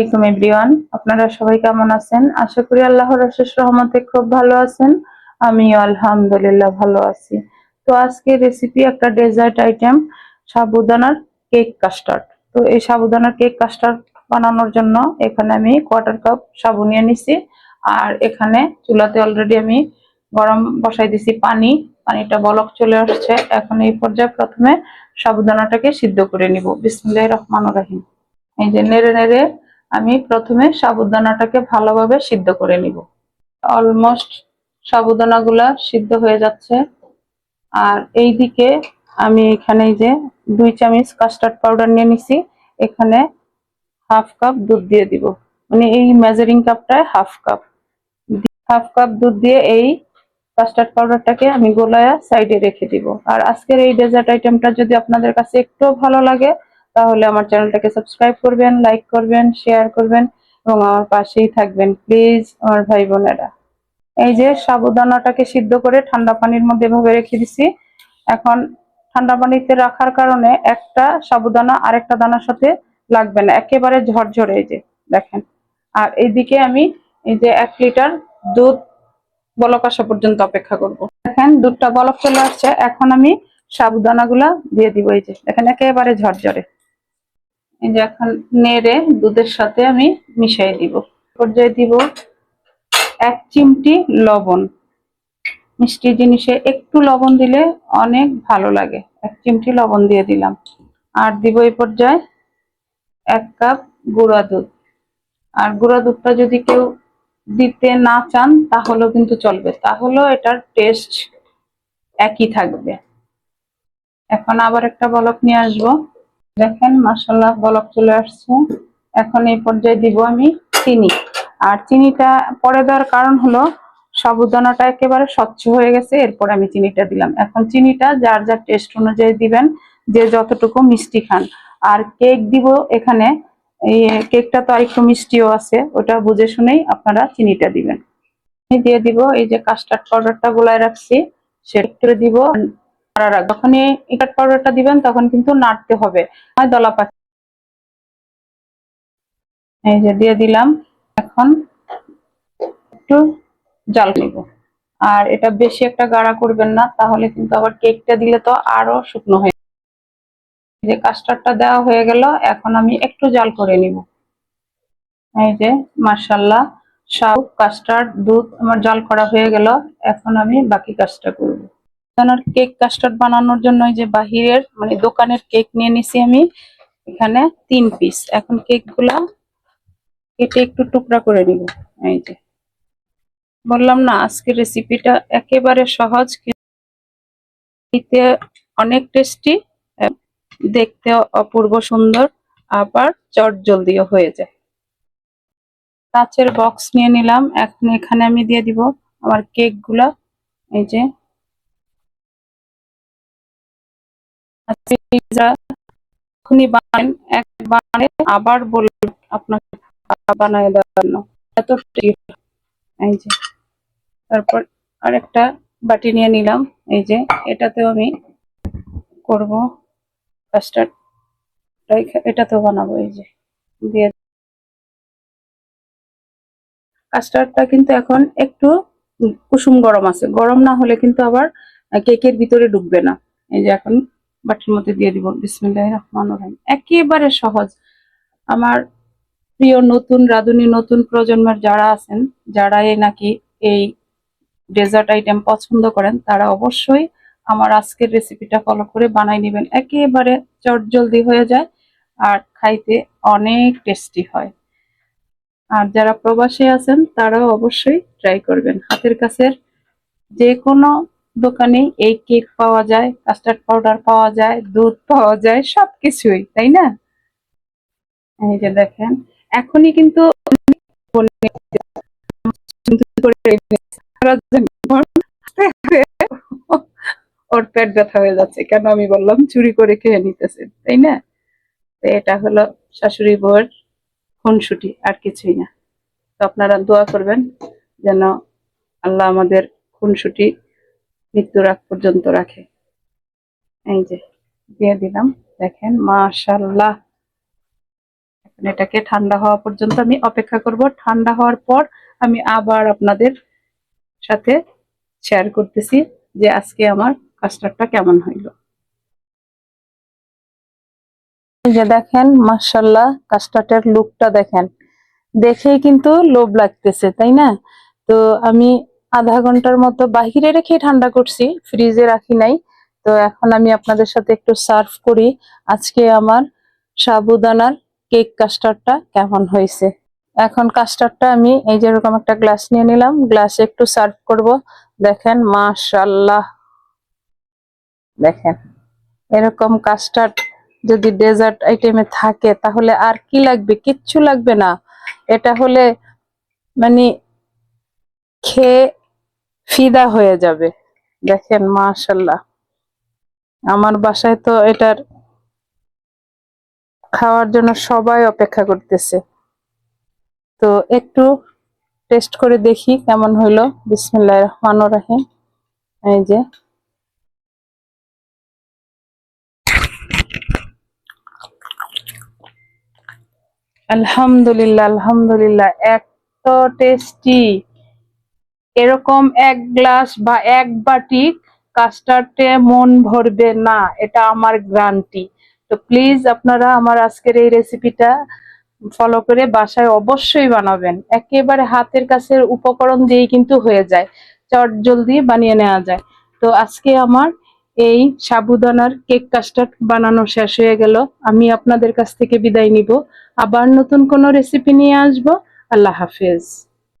আলাইকুম এভরিওয়ান। আপনারা সবাই কেমন আছেন? আশা করি আল্লাহর অশেষ রহমতে খুব ভালো আছেন। আমিও আলহামদুলিল্লাহ ভালো আছি। তো আজকে রেসিপি একটা ডেজার্ট আইটেম সাবুদানার কেক কাস্টার্ড তো এই সাবুদানার কেক কাস্টার্ড বানানোর জন্য এখানে আমি কোয়ার্টার কাপ সাবু নিয়ে নিছি। আর এখানে চুলাতে অলরেডি আমি গরম বসাই দিছি পানি। পানিটা বলক চলে আসছে। এখন এই পর্যায়ে প্রথমে সাবুদানাটাকে সিদ্ধ করে নিব। বিসমুল্লাহ রহমান রাহিম। এই যে নেড়ে নেড়ে আমি প্রথমে সাবুদানাটাকে ভালোভাবে সিদ্ধ করে নিব। অলমোস্ট সাবুদানাগুলা সিদ্ধ হয়ে যাচ্ছে। আর এই দিকে আমি এখানে যে দুই চামচ কাস্টার্ড পাউডার নিয়ে নিছি। এখানে হাফ কাপ দুধ দিয়ে দিব। মানে এই মেজারিং কাপটায় হাফ কাপ। হাফ কাপ দুধ দিয়ে এই কাস্টার্ড পাউডারটাকে আমি গোলায়া সাইডে রেখে দিব। আর আজকের এই ডেজার্ট আইটেমটা যদি আপনাদের কাছে একটু ভালো লাগে তাহলে আমার চ্যানেলটাকে সাবস্ক্রাইব করবেন, লাইক করবেন, শেয়ার করবেন এবং আমার পাশেই থাকবেন। প্লিজ, আমার ভাই বোনেরা। এই যে সাবুদানাটাকে সিদ্ধ করে ঠান্ডা পানির মধ্যে এভাবে রেখে দিছি। এখন ঠান্ডা পানিতে রাখার কারণে একটা সাবুদানা আরেকটা দানার সাথে লাগবে না। একেবারে ঝরঝরে এই যে, দেখেন। আর এইদিকে আমি এই যে এক লিটার দুধ বলক আসা পর্যন্ত অপেক্ষা করব। দেখেন, দুধটা বলক চলে আসছে। এখন আমি সাবুদানাগুলা দিয়ে দিব এই যে। দেখেন, একেবারে ঝরঝরে। এই যে এখন নেড়ে দুধের সাথে আমি মিশিয়ে দিব। পর্যায়ে দিব এক চিমটি লবণ। মিষ্টি জিনিসে একটু লবণ দিলে অনেক ভালো লাগে। এক চিমটি লবণ দিয়ে দিলাম। আর দিব এই পর্যায়ে এক কাপ গুঁড়া দুধ। আর গুঁড়া দুধটা যদি কেউ দিতে না চান, তাহলেও কিন্তু চলবে। তাহলেও এটার টেস্ট একই থাকবে। এখন আবার একটা বলক নিয়ে আসব। দেখেন মাসাল্লাহ বলক চলে আসছে। এখন এই পর্যায়ে দিব আমি চিনি। আর চিনিটা পরে দেওয়ার কারণ হলো, সাবুদানাটা একেবারে স্বচ্ছ হয়ে গেছে, এরপর আমি চিনিটা দিলাম। এখন চিনিটা যার যার টেস্ট অনুযায়ী দিবেন, যে যতটুকু মিষ্টি খান। আর কেক দিব এখানে কেকটা তো আরেকটু মিষ্টিও আছে, ওটা বুঝে শুনেই আপনারা চিনিটা দিবেন। দিয়ে দিব, এই যে কাস্টার্ড পাউডারটা গোলায় রাখছি, সেটা দিব। আর যখন এই কাস্টার্ড পাউডারটা দিবেন, তখন কিন্তু নাড়তে হবে। হয় দলা পাখি এই যে দিয়ে দিলাম, এখন একটু জাল নিব আর এটা বেশি একটা গাঢ়া করবেন না, তাহলে কিন্তু আবার কেকটা দিলে তো আরও শুকনো হয়ে যে কাস্টার্ডটা দেওয়া হয়ে গেল, এখন আমি একটু জাল করে নিব। এই যে মার্শাল্লাহ সব কাস্টার্ড, দুধ আমার জাল করা হয়ে গেল, এখন আমি বাকি কাজটা করব। কেক কাস্টার্ড বানানোর জন্য যে বাহিরের মানে দোকানের কেক নিয়ে নিছি আমি, এখানে তিন পিস এখন কেকগুলা কেটে একটু টুকরা করে নিব। এই যে। বললাম না, আজকের রেসিপিটা একেবারে সহজ, খেতে অনেক টেস্টি দেখতে অপূর্ব সুন্দর, আবার চট জলদিও হয়ে যায়। কাচের বক্স নিয়ে নিলাম, এখন এখানে আমি দিয়ে দিব আমার কেকগুলা এই যে। বানালে আবার বলবেন আপনাকে বানায় দেওয়ার জন্য। এত এই যে, তারপর আরেকটা বাটি নিয়ে নিলাম। এই যে, এটাতেও আমি করব বানাবো, এই যে, দিয়ে কিন্তু এখন একটু কুসুম গরম আছে। গরম না হলে কিন্তু আবার কেকের ভিতরে ঢুকবে না। এই যে, এখন বাটির মধ্যে দিয়ে দিব। বিসমিল্লাহ রহমান রহিম। একেবারে সহজ। আমার প্রিয় নতুন রাঁধুনি, নতুন প্রজন্মের যারা আছেন যারা এই নাকি এই ডেজার্ট আইটেম পছন্দ করেন, তারা অবশ্যই আমার আজকের রেসিপিটা ফলো করে বানাই নেবেন। একেবারে চট জলদি হয়ে যায় আর খাইতে অনেক টেস্টি হয়। আর যারা প্রবাসী আছেন, তারাও অবশ্যই ট্রাই করবেন। হাতের কাছের যে কোনো দোকানেই এই কেক পাওয়া যায়, কাস্টার্ড পাউডার পাওয়া যায়, দুধ পাওয়া যায়, সবকিছুই, তাই না? এই যে দেখেন, এখনই কিন্তু ওর পেট ব্যথা হয়ে যাচ্ছে, কেন আমি বললাম, চুরি করে খেয়ে নিতেছে, তাই না? এটা হলো শাশুড়ি বউয়ের খুনসুটি, আর কিছুই না। তো আপনারা দোয়া করবেন যেন আল্লাহ আমাদের খুনসুটি মৃত্যুর আগ পর্যন্ত রাখে। এই যে, দিয়ে দিলাম। দেখেন মাশাল্লাহ এখন এটাকে ঠান্ডা হওয়া পর্যন্ত আমি অপেক্ষা করব। ঠান্ডা হওয়ার পর আমি আবার আপনাদের সাথে শেয়ার করতেছি যে আজকে আমার কাস্টার্ডটা কেমন হইল। যে দেখেন মার্শাল্লাহ কাস্টার্ডের লুকটা দেখেন। দেখেই কিন্তু লোভ লাগতেছে, তাই না? তো আমি আধা ঘণ্টার মতো বাহিরে রেখে ঠান্ডা করছি, ফ্রিজে রাখি নাই। তো এখন আমি আপনাদের সাথে একটু সার্ভ করি আজকে আমার সাবুদানার কেক কাস্টার্ডটা কেমন হয়েছে। এখন কাস্টার্ডটা আমি এই যে এরকম একটা গ্লাস নিয়ে নিলাম, গ্লাসে একটু সার্ভ করব। দেখেন মাশাল্লাহ দেখেন, এরকম কাস্টার্ড যদি ডেজার্ট আইটেমে থাকে, তাহলে আর কি লাগবে? কিচ্ছু লাগবে না। এটা হলে মানে খেয়ে ফিদা হয়ে যাবে। দেখেন মাশাল্লাহ আমার বাসায় তো এটার খাওয়ার জন্য সবাই অপেক্ষা করতেছে। তো একটু টেস্ট করে দেখি কেমন হইল বিসমিল্লাহ রহমান রাহিম। এই যে। আলহামদুলিল্লাহ আলহামদুলিল্লাহ, এত টেস্টি। এরকম এক গ্লাস বা এক বাটি কাস্টার্ডে মন ভরবে না, এটা আমার গ্রান্টি তো প্লিজ আপনারা আমার আজকের এই রেসিপিটা ফলো করে বাসায় অবশ্যই বানাবেন। একেবারে হাতের কাছের উপকরণ দিয়েই কিন্তু হয়ে যায়। চট জলদি বানিয়ে নেওয়া যায়। তো আজকে আমার এই সাবুদানার কেক কাস্টার্ড বানানো শেষ হয়ে গেল। আমি আপনাদের কাছ থেকে বিদায় নিব। আবার নতুন কোনো রেসিপি নিয়ে আসব। আল্লাহ হাফেজ।